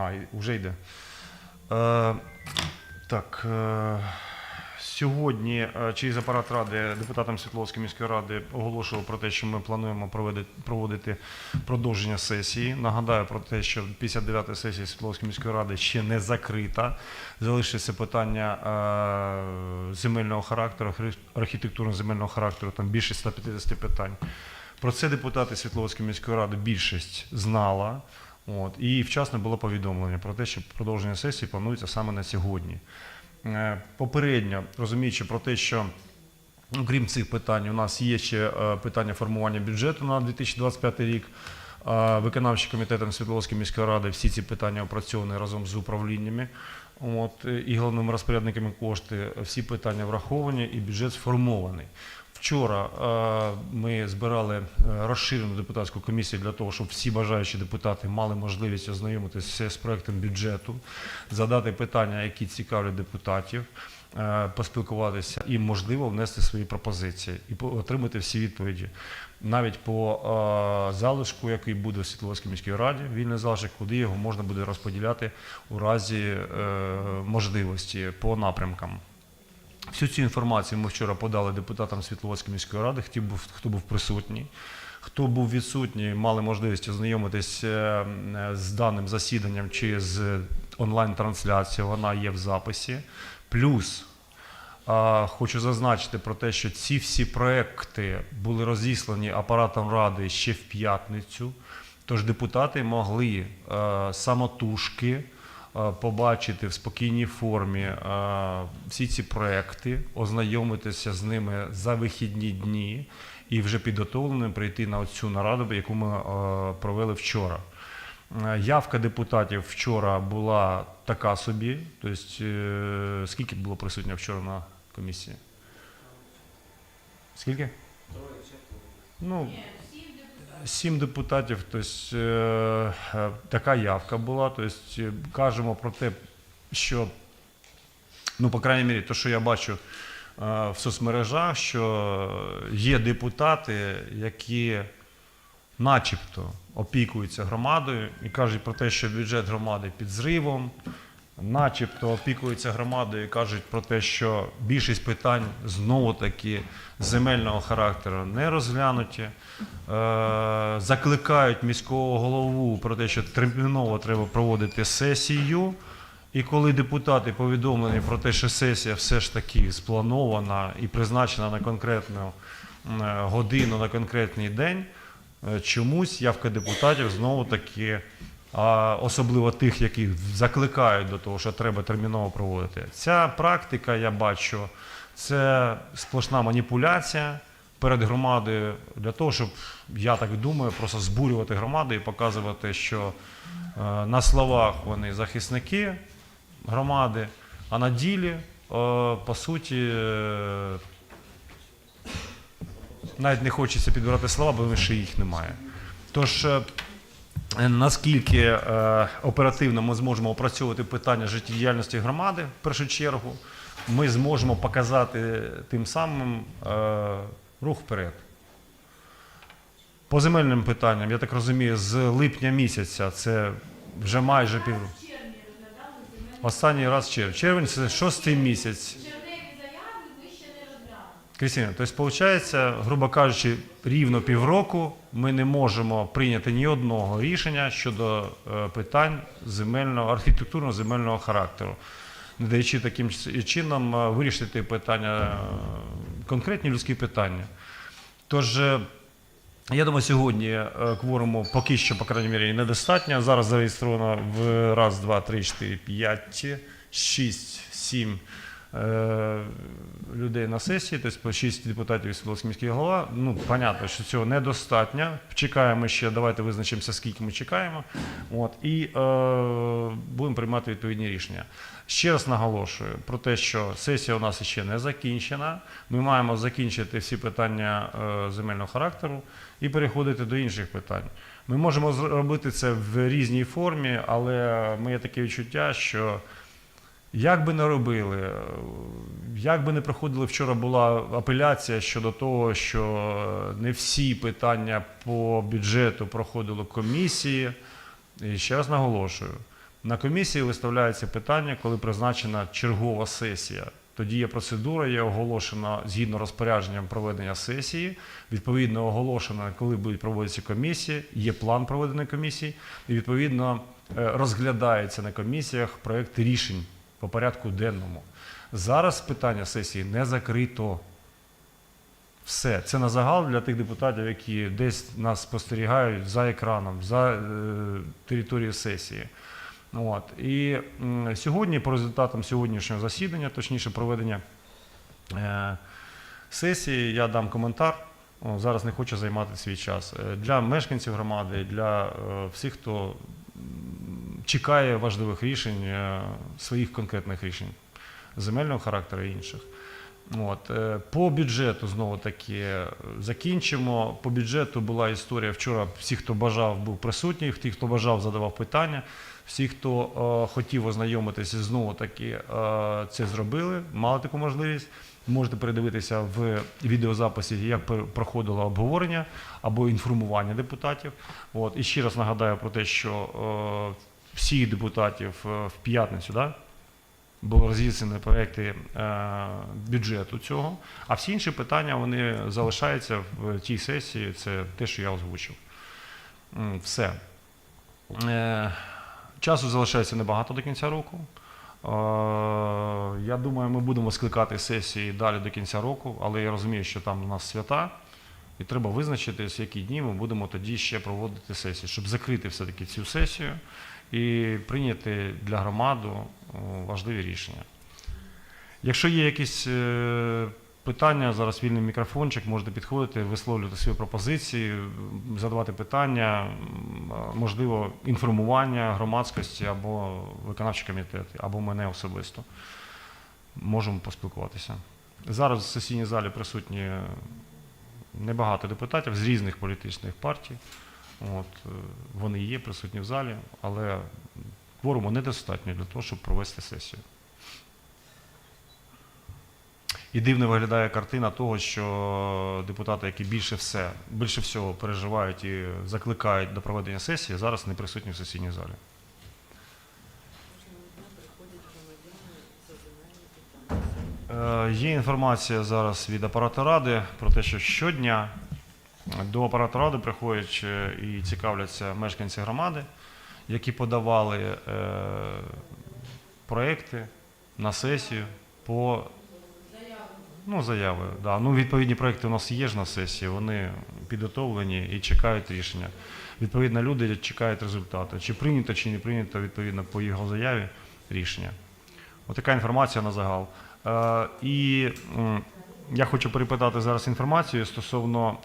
А, вже йде. Е, так. Е, сьогодні е, через апарат ради депутатам Світловської міської ради оголошував про те, що ми плануємо проводити продовження сесії. Нагадаю про те, що 59-та сесія Світловської міської ради ще не закрита. Залишиться питання е, земельного характеру, архі- архітектурно-земельного характеру, там більше 150 питань. Про це депутати Світловської міської ради більшість знала. От, і вчасно було повідомлення про те, що продовження сесії планується саме на сьогодні. Е, Попередньо розуміючи про те, що ну, крім цих питань, у нас є ще е, питання формування бюджету на 2025 рік. Е, Виконавчим комітетом Світловської міської ради всі ці питання опрацьовані разом з управліннями. От, і головними розпорядниками кошти всі питання враховані і бюджет сформований. Вчора е, ми збирали е, розширену депутатську комісію для того, щоб всі бажаючі депутати мали можливість ознайомитися з проектом бюджету, задати питання, які цікавлять депутатів, е, поспілкуватися і, можливо, внести свої пропозиції і отримати всі відповіді. Навіть по залишку, який буде в Світловській міській раді, вільний залишок, куди його можна буде розподіляти у разі можливості по напрямкам. Всю цю інформацію ми вчора подали депутатам Світловодської міської ради, хто був, присутній. Хто був відсутній, мали можливість ознайомитись е, з даним засіданням чи з онлайн-трансляцією, вона є в записі. Плюс хочу зазначити про те, що ці всі проекти були розіслані апаратом ради ще в п'ятницю. Тож депутати могли е, самотужки побачити в спокійній формі е, всі ці проекти, ознайомитися з ними за вихідні дні і вже підготовленим прийти на цю нараду, яку ми е, провели вчора. Е, Явка депутатів вчора була така собі. Тобто, е, скільки було присутньо вчора на комісії? Скільки? Ну, сім депутатів, тобто така явка була. Тобто, кажемо про те, що, ну, по крайній мірі, то, що я бачу в соцмережах, що є депутати, які начебто опікуються громадою і кажуть про те, що бюджет громади під зривом, начебто опікуються громадою і кажуть про те, що більшість питань знову таки земельного характеру не розглянуті. Е, закликають міського голову про те, що терміново треба проводити сесію. І коли депутати повідомлені про те, що сесія все ж таки спланована і призначена на конкретну е, годину, на конкретний день, е, чомусь явка депутатів знову таки, а особливо тих, які закликають до того, що треба терміново проводити. Ця практика, я бачу, це сплошна маніпуляція перед громадою для того, щоб, я так думаю, просто збурювати громаду і показувати, що е, на словах вони захисники громади, а на ділі, е, по суті, е, навіть не хочеться підбирати слова, бо ще їх немає. Тож, наскільки е, оперативно ми зможемо опрацьовувати питання життєдіяльності громади, в першу чергу, ми зможемо показати тим самим е, рух вперед. По земельним питанням, я так розумію, з липня місяця це вже майже пів. Останній раз червень. Червень це шостий місяць. червневі заяви ми ще не розглянули. Крістіна, тобто, виходить, грубо кажучи, рівно півроку ми не можемо прийняти ні одного рішення щодо е, питань земельного, архітектурно-земельного характеру, не даючи таким чином е, вирішити питання, е, конкретні людські питання. Тож, я думаю, сьогодні кворуму поки що, по крайній мірі, недостатньо. Зараз зареєстровано в раз, два, три, чотири, п'ять, шість, сім людей на сесії, тобто по шість депутатів і міський голова. Ну, понятно, що цього недостатньо. Чекаємо ще, давайте визначимося, скільки ми чекаємо. От, і е, будемо приймати відповідні рішення. Ще раз наголошую про те, що сесія у нас ще не закінчена. Ми маємо закінчити всі питання е, земельного характеру і переходити до інших питань. Ми можемо зробити це в різній формі, але моє таке відчуття, що як би не робили, е, як би не проходили, вчора була апеляція щодо того, що не всі питання по бюджету проходили комісії. І ще раз наголошую, На комісії виставляється питання, коли призначена чергова сесія. Тоді є процедура, є оголошена згідно розпорядженням проведення сесії. Відповідно, оголошено, коли будуть проводитися комісії, є план проведення комісії, і відповідно е, розглядається на комісіях проєкт рішень по порядку денному. Зараз питання сесії не закрито. Все, це на загал для тих депутатів, які десь нас спостерігають за екраном, за е, територією сесії. От. І м, сьогодні, по результатам сьогоднішнього засідання, точніше проведення е, сесії, я дам коментар. О, зараз не хочу займати свій час. Е, Для мешканців громади, для е, всіх, хто чекає важливих рішень, е, своїх конкретних рішень земельного характеру і інших. От. е, По бюджету знову таки е, закінчимо. По бюджету була історія вчора. Всі, хто бажав, був присутній, ті, хто бажав, задавав питання. Всі, хто е, хотів ознайомитися, знову таки е, це зробили, мали таку можливість. Можете передивитися в відеозаписі, як проходило обговорення або інформування депутатів. От. І ще раз нагадаю про те, що е, всіх депутатів е, в п'ятницю, да, було роз'яснені проекти е, бюджету цього, а всі інші питання вони залишаються в тій сесії. Це те, що я озвучив. Все. Е, часу залишається небагато до кінця року. Я думаю, ми будемо скликати сесії далі до кінця року, але я розумію, що там у нас свята. І треба визначитись, які дні ми будемо тоді ще проводити сесії, щоб закрити все-таки цю сесію і прийняти для громади важливі рішення. Якщо є якісь е, питання, зараз вільний мікрофончик, можете підходити, висловлювати свої пропозиції, задавати питання, можливо, інформування громадськості або виконавчі комітети, або мене особисто. Можемо поспілкуватися. Зараз в сесійній залі присутні небагато депутатів з різних політичних партій. От, е, вони є присутні в залі, але кворуму недостатньо для того, щоб провести сесію. І дивно виглядає картина того, що депутати, які більше все, більше всього переживають і закликають до проведення сесії, зараз не присутні в сесійній залі. Е, Є інформація зараз від апарату ради про те, що щодня до апарату ради приходять е, і цікавляться мешканці громади, які подавали е, проекти на сесію по ну, заяви. Да. Ну, відповідні проекти у нас є ж на сесії, вони підготовлені і чекають рішення. Відповідно, люди чекають результату. Чи прийнято, чи не прийнято відповідно по його заяві рішення. Отака інформація на загал. Е, і я хочу перепитати зараз інформацію стосовно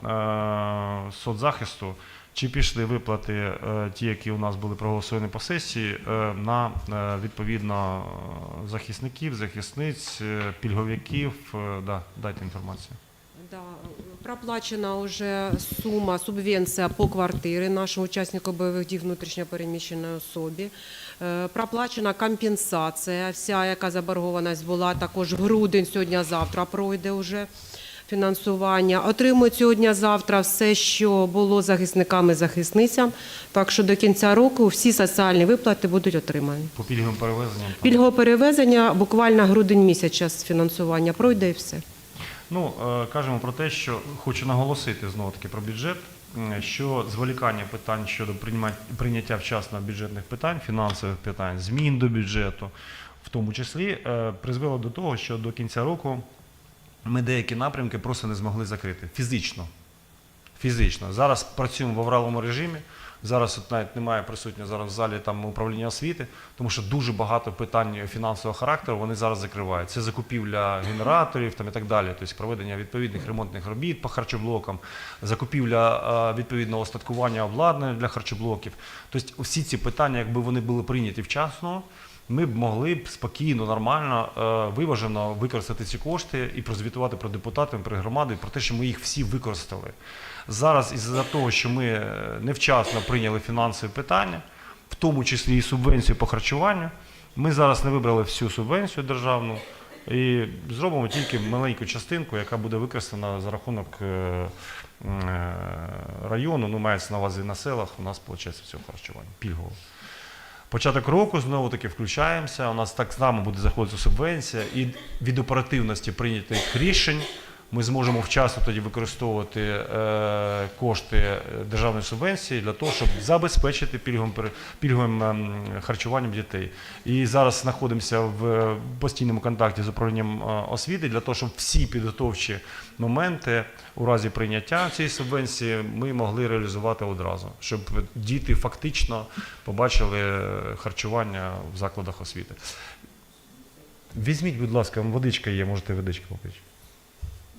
е, соцзахисту. Чи пішли виплати, е, ті, які у нас були проголосовані по сесії, е, на е, відповідно захисників, захисниць, е, пільговиків? Е, Да, дайте інформацію. Да, проплачена вже сума, субвенція по квартирі нашого учасника бойових дій внутрішньопереміщеної особі. Е, Проплачена компенсація, вся, яка заборгованість була, також в грудень, сьогодні-завтра пройде вже фінансування. Отримують сьогодні-завтра все, що було захисниками захисницям. Так що до кінця року всі соціальні виплати будуть отримані. По пільговим перевезенням? Пільгове перевезення буквально грудень місяць час фінансування пройде і все. Ну, е, кажемо про те, що хочу наголосити знову таки про бюджет, що зволікання питань щодо прийняття вчасно бюджетних питань, фінансових питань, змін до бюджету, в тому числі, е, призвело до того, що до кінця року ми деякі напрямки просто не змогли закрити фізично. Фізично. Зараз працюємо в авраловому режимі. Зараз от навіть немає присутнього зараз в залі там управління освіти, тому що дуже багато питань фінансового характеру вони зараз закривають. Це закупівля генераторів там і так далі, тобто проведення відповідних ремонтних робіт по харчоблокам, закупівля е, відповідного остаткування обладнання для харчоблоків. Тобто всі ці питання, якби вони були прийняті вчасно, ми б могли б спокійно, нормально, е, виважено використати ці кошти і прозвітувати про депутатів, про громади, про те, що ми їх всі використали. Зараз, із-за того, що ми е, невчасно прийняли фінансові питання, в тому числі і субвенцію по харчуванню, ми зараз не вибрали всю субвенцію державну і зробимо тільки маленьку частинку, яка буде використана за рахунок е, району, ну мається на увазі на селах, у нас виходить всього харчування пільгового. Початок року знову таки включаємося. У нас так само буде заходити субвенція, і від оперативності прийнятих рішень ми зможемо вчасно тоді використовувати е, кошти державної субвенції для того, щоб забезпечити пільговим, пільговим ем, харчуванням дітей. І зараз знаходимося в постійному контакті з управлінням е, освіти для того, щоб всі підготовчі моменти у разі прийняття цієї субвенції ми могли реалізувати одразу, щоб діти фактично побачили е, харчування в закладах освіти. Візьміть, будь ласка, водичка є, можете водички попити.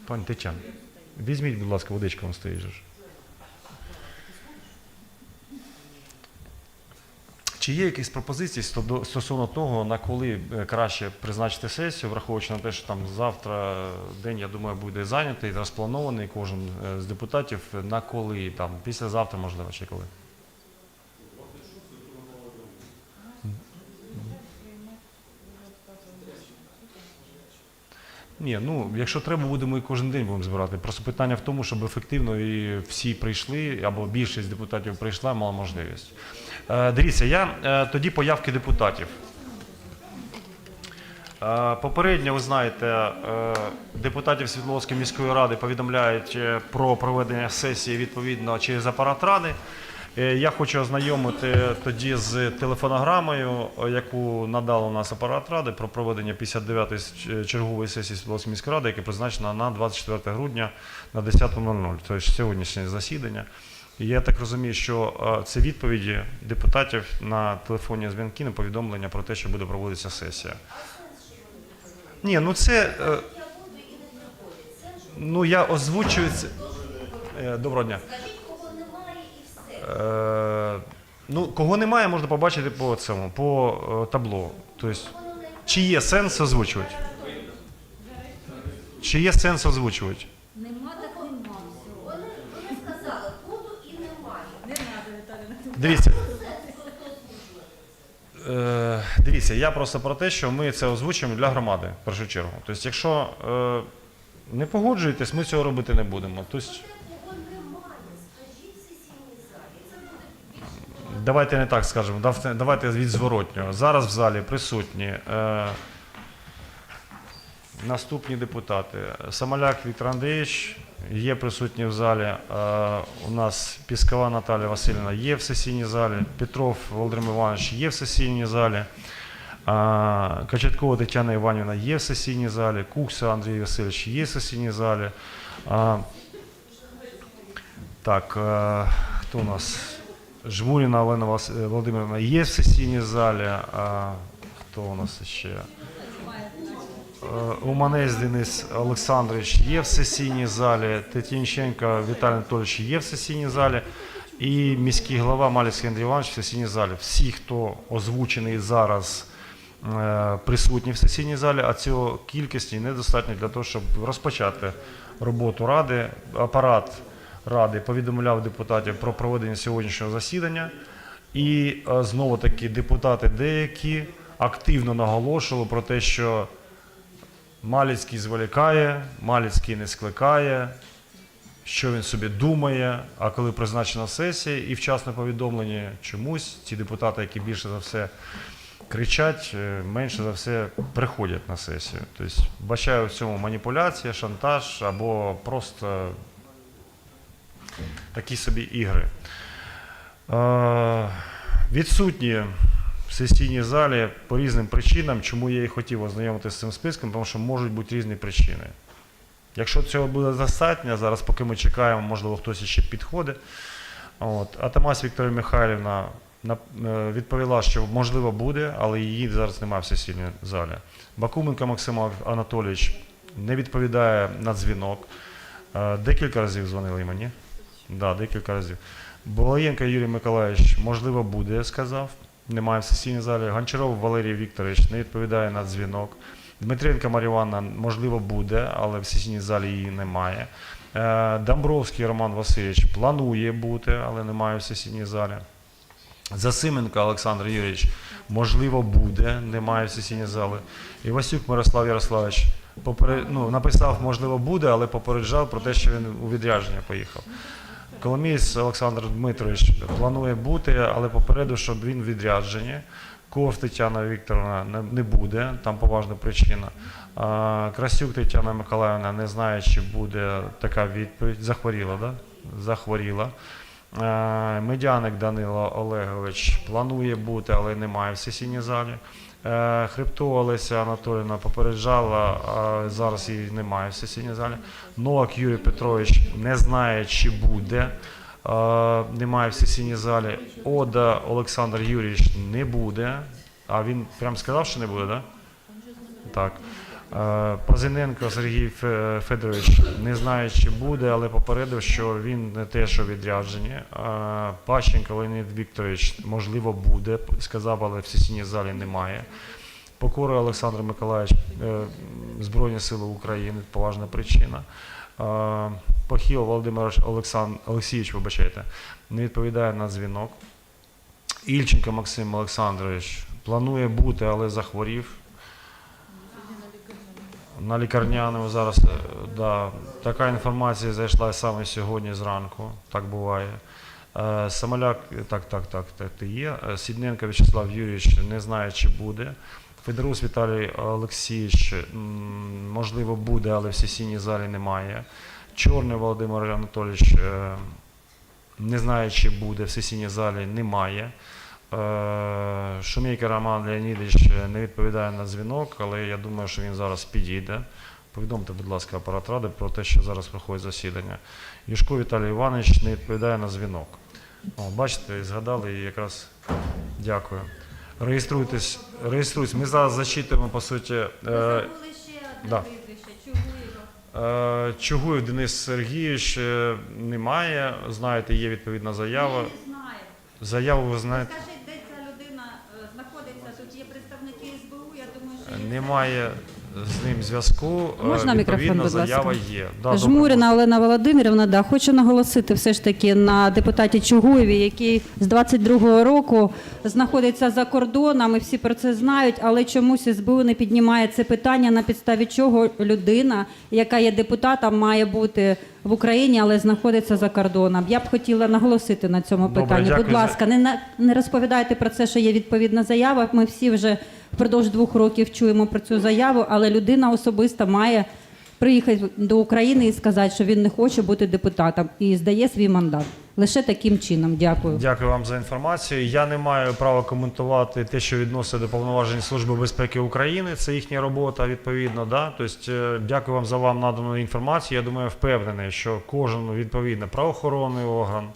Пані Тетяна, візьміть, будь ласка, водичка вам стоїть. Чи є якісь пропозиції стосовно того, на коли е, краще призначити сесію, враховуючи на те, що там завтра день, я думаю, буде зайнятий, розпланований кожен е, з депутатів, на коли там, післязавтра, можливо, чи коли? Ні, ну якщо треба, будемо і кожен день будемо збирати. Просто питання в тому, щоб ефективно і всі прийшли, або більшість депутатів прийшла, мала можливість. Е, дивіться, я е, тоді появки депутатів. Е, Попередньо, ви знаєте, е, депутатів Світловської міської ради повідомляють е, про проведення сесії відповідно через апарат ради. Е, Я хочу ознайомити тоді з телефонограмою, е, яку надав у нас апарат ради про проведення 59-ї чергової сесії Світловської міської ради, яка призначена на 24 грудня на 10.00, тобто сьогоднішнє засідання. І я так розумію, що е, це відповіді депутатів на телефонні дзвінки на повідомлення про те, що буде проводитися сесія. Ні, ну це. е, Ну я озвучую це. Е, Доброго дня. Скажіть, кого немає і все. Е, ну, кого немає, можна побачити по цьому, по е, табло. Тобто, чи є сенс озвучувати? Чи є сенс озвучувати? Нема так нема. Вони, вони сказали, буду і немає. Дивіться. Е, дивіться, я просто про те, що ми це озвучуємо для громади в першу чергу. Тобто, якщо е, не погоджуєтесь, ми цього робити не будемо. Тобто, Кого немає, скажіть в сесійній залі. Це буде більш Давайте не так скажемо. Давайте від зворотнього. Зараз в залі присутні е, наступні депутати. Самоляк Віктор Андрійович є присутній в залі. Е, у нас Піскова Наталія Васильівна є в сесійній залі. Петров Володимир Іванович є в сесійній залі. А, Качаткова Тетяна Іванівна є в сесійній залі. Кукса Андрій Васильович є в сесійній залі. А, так, е, хто у нас? Жмуріна Олена е, є в сесійній залі. А хто у нас ще? Е, Уманець Денис Олександрович є в сесійній залі. Тетянченко Віталій Анатолійович є в сесійній залі. І міський голова Малівський Андрій Іванович в сесійній залі. Всі, хто озвучений зараз, е, присутні в сесійній залі, а цього кількості недостатньо для того, щоб розпочати роботу ради. Апарат ради повідомляв депутатів про проведення сьогоднішнього засідання. І е, знову таки депутати деякі активно наголошували про те, що Маліцький зволікає, Маліцький не скликає, що він собі думає. А коли призначена сесія і вчасне повідомлення, чомусь ці депутати, які більше за все кричать, е, менше за все приходять на сесію. Тобто бачаю в цьому маніпуляція, шантаж або просто такі собі ігри. Відсутні в сесійній залі по різним причинам, чому я і хотів ознайомитися з цим списком, тому що можуть бути різні причини. Якщо цього буде достатньо, зараз, поки ми чекаємо, можливо, хтось ще підходить. От. А Вікторія Михайлівна е, відповіла, що можливо буде, але її зараз немає в сесійній залі. Бакуменко Максим Анатолійович не відповідає на дзвінок. Е, Декілька разів дзвонили мені. Да, декілька разів. Балаєнко Юрій Миколаївич, можливо, буде, сказав. Немає в сесійній залі. Гончаров Валерій Вікторович не відповідає на дзвінок. Дмитренко Марія Івановна, можливо, буде, але в сесійній залі її немає. Е, Домбровський Роман Васильович планує бути, але немає в сесійній залі. Засименко Олександр Юрійович, можливо, буде, немає в сесійній залі. Івасюк Мирослав Ярославович поперед, ну, написав, можливо, буде, але попереджав про те, що він у відрядження поїхав. Коломієць Олександр Дмитрович планує бути, але попередив, щоб він в відрядженні. Ков Тетяна Вікторовна не, буде, там поважна причина. Красюк Тетяна Миколаївна не знає, чи буде така відповідь. Захворіла, да? Захворіла. Медяник Данило Олегович планує бути, але немає в сесійній залі. Е, Хребто Олеся Анатоліна попереджала, а зараз її немає в сесійній залі. Новак Юрій Петрович не знає, чи буде. Е, Немає в сесійній залі. Ода Олександр Юрійович не буде. А він прям сказав, що не буде, так? Так. Е, Пазиненко Сергій Федорович не знає, чи буде, але попередив, що він не те, що відряджені. Е, Пащенко Леонід Вікторович, можливо, буде, сказав, але в сесійній залі немає. Покора Олександр Миколаївич, е, Збройні Сили України, поважна причина. Е, Похіл Володимир Олександр, Олексійович, вибачайте, не відповідає на дзвінок. Ільченко Максим Олександрович планує бути, але захворів. На лікарняному зараз е, да, така інформація зайшла саме сьогодні зранку, так буває. Е, Самоляк, так, так, так, так, ти є. Е, Сідненко В'ячеслав Юрійович не знає, чи буде. Федорус Віталій Олексійович, можливо, буде, але в сесійній залі немає. Чорний Володимир Анатолійович не знає, чи буде, в сесійній залі немає. Е, Шумейка Роман Леонідович не відповідає на дзвінок, але я думаю, що він зараз підійде. Повідомте, будь ласка, апарат ради про те, що зараз проходить засідання. Юшко Віталій Іванович не відповідає на дзвінок. О, бачите, згадали і якраз дякую. Реєструйтесь, реєструйтесь. Ми зараз зачитуємо, по суті. Е, да. е, Чугуєв Денис Сергійович е, немає. Знаєте, є відповідна заява. Заяву ви знаєте. Скажіть, де ця людина е, знаходиться? Тут є представники СБУ, я думаю, що є Немає з ним зв'язку. Е, Можна мікрофон, будь ласка? заява є. Да, добре, Жмуріна Олена Володимирівна, да, хочу наголосити все ж таки на депутаті Чугуєві, який з 22-го року знаходиться за кордоном, і всі про це знають, але чомусь СБУ не піднімає це питання, на підставі чого людина, яка є депутатом, має бути в Україні, але знаходиться за кордоном. Я б хотіла наголосити на цьому Добре, питанні. дякую Будь за- ласка, не, на- не розповідайте про це, що є відповідна заява. Ми всі вже впродовж двох років чуємо про цю заяву, але людина особисто має приїхати до України і сказати, що він не хоче бути депутатом і здає свій мандат. Лише таким чином. Дякую. Дякую вам за інформацію. Я не маю права коментувати те, що відноситься до повноважень Служби безпеки України. Це їхня робота, відповідно. Да? Тобто, е, дякую вам за вам надану інформацію. Я думаю, впевнений, що кожен відповідно правоохоронний орган.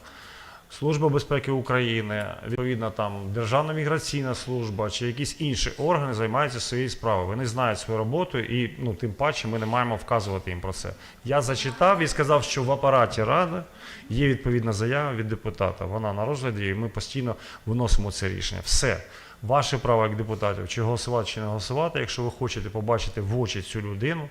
Служба безпеки України, відповідно там Державна міграційна служба чи якісь інші органи займаються своєю справою. Вони знають свою роботу і ну тим паче ми не маємо вказувати їм про це. Я зачитав і сказав, що в апараті ради є відповідна заява від депутата. Вона на розгляді, і ми постійно виносимо це рішення. Все. Ваше право як депутатів, чи голосувати, чи не голосувати. Якщо ви хочете побачити в очі цю людину,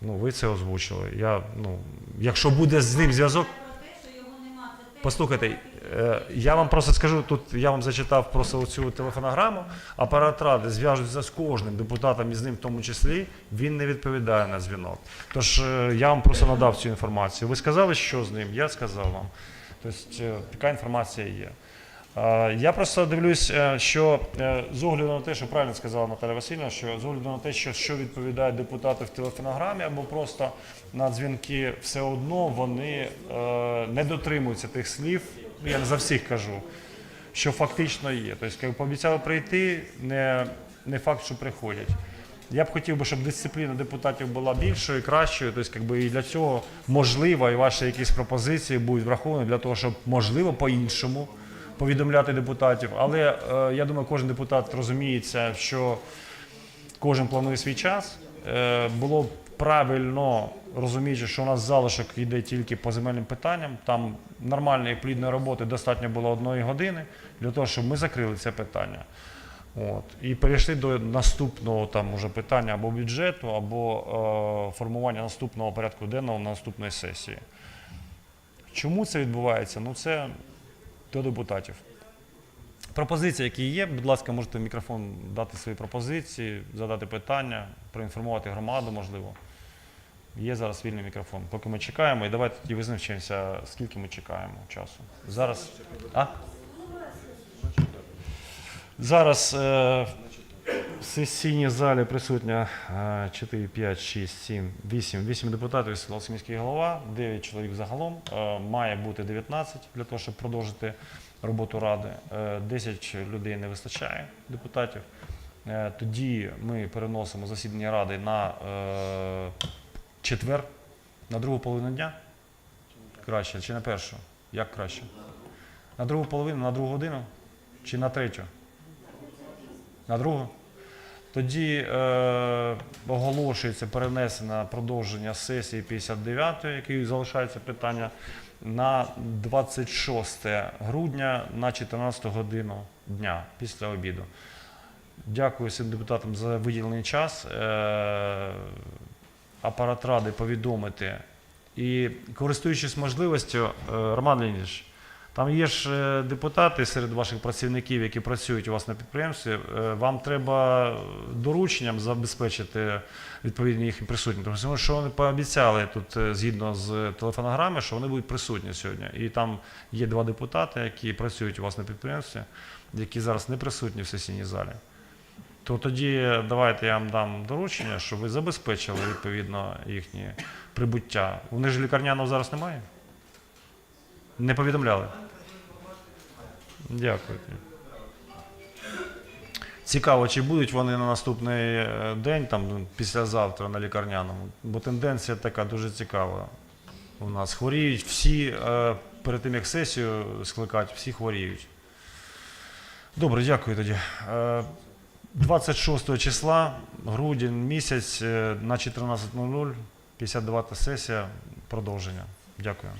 ну ви це озвучили. Я, ну, якщо буде з ним зв'язок. про те, що його нема. Це те, Послухайте, е, я вам просто скажу, тут я вам зачитав просто цю телефонограму. Апарат ради зв'яжуться з кожним депутатом і з ним в тому числі. Він не відповідає на дзвінок. Тож е, я вам просто надав цю інформацію. Ви сказали, що з ним? Я сказав вам. Тобто е, така інформація є. Я просто дивлюсь, е, що е, з огляду на те, що правильно сказала Наталя Васильівна, що з огляду на те, що, що відповідають депутати в телефонограмі або просто на дзвінки, все одно вони е, не дотримуються тих слів. Я за всіх кажу, що фактично є. Тобто, пообіцяли прийти, не, не факт, що приходять. Я б хотів би, щоб дисципліна депутатів була більшою і кращою. Тобто, якби і для цього можливо, і ваші якісь пропозиції будуть враховані для того, щоб можливо по-іншому повідомляти депутатів. Але е, я думаю, кожен депутат розуміється, що кожен планує свій час. Е, було б правильно розуміючи, що у нас залишок йде тільки по земельним питанням. Там нормальної плідної роботи достатньо було одної години для того, щоб ми закрили це питання. От. І перейшли до наступного там уже питання або бюджету, або е, формування наступного порядку денного на наступної сесії. Чому це відбувається? Ну це до депутатів. Пропозиції, які є, будь ласка, можете в мікрофон дати свої пропозиції, задати питання, проінформувати громаду, можливо. Є зараз вільний мікрофон. Поки ми чекаємо, і давайте тоді визначимося, скільки ми чекаємо часу. Зараз. А? Зараз е, в сесійній залі присутня е, 4, 5, 6, 7, 8, 8 депутатів міський голова, 9 чоловік загалом. Е, Має бути 19 для того, щоб продовжити роботу ради. Е, 10 людей не вистачає депутатів. Е, Тоді ми переносимо засідання ради на е, четвер, на другу половину дня. Краще чи на першу? Як краще? На другу половину, на другу годину чи на третю? На другу? Тоді е, оголошується перенесене продовження сесії 59-ї, який залишається питання, на 26 грудня на 14 годину дня після обіду. Дякую всім депутатам за виділений час. Е, апарат ради повідомити. І користуючись можливістю, е, Роман Леонідович, там є ж е, депутати серед ваших працівників, які працюють у вас на підприємстві. Е, Вам треба дорученням забезпечити відповідні їхні присутність. Тому що вони пообіцяли тут е, згідно з телефонограми, що вони будуть присутні сьогодні. І там є два депутати, які працюють у вас на підприємстві, які зараз не присутні в сесійній залі. То тоді давайте я вам дам доручення, щоб ви забезпечили відповідно їхнє прибуття. У них ж лікарняного зараз немає? Не повідомляли? Дякую. Цікаво, чи будуть вони на наступний е, день, там післязавтра на лікарняному, бо тенденція така дуже цікава. У нас хворіють всі, е, перед тим як сесію скликати, всі хворіють. Добре, дякую тоді. Е, 26 числа, грудень місяць е, на 14.00, 52 та сесія, продовження. Дякую.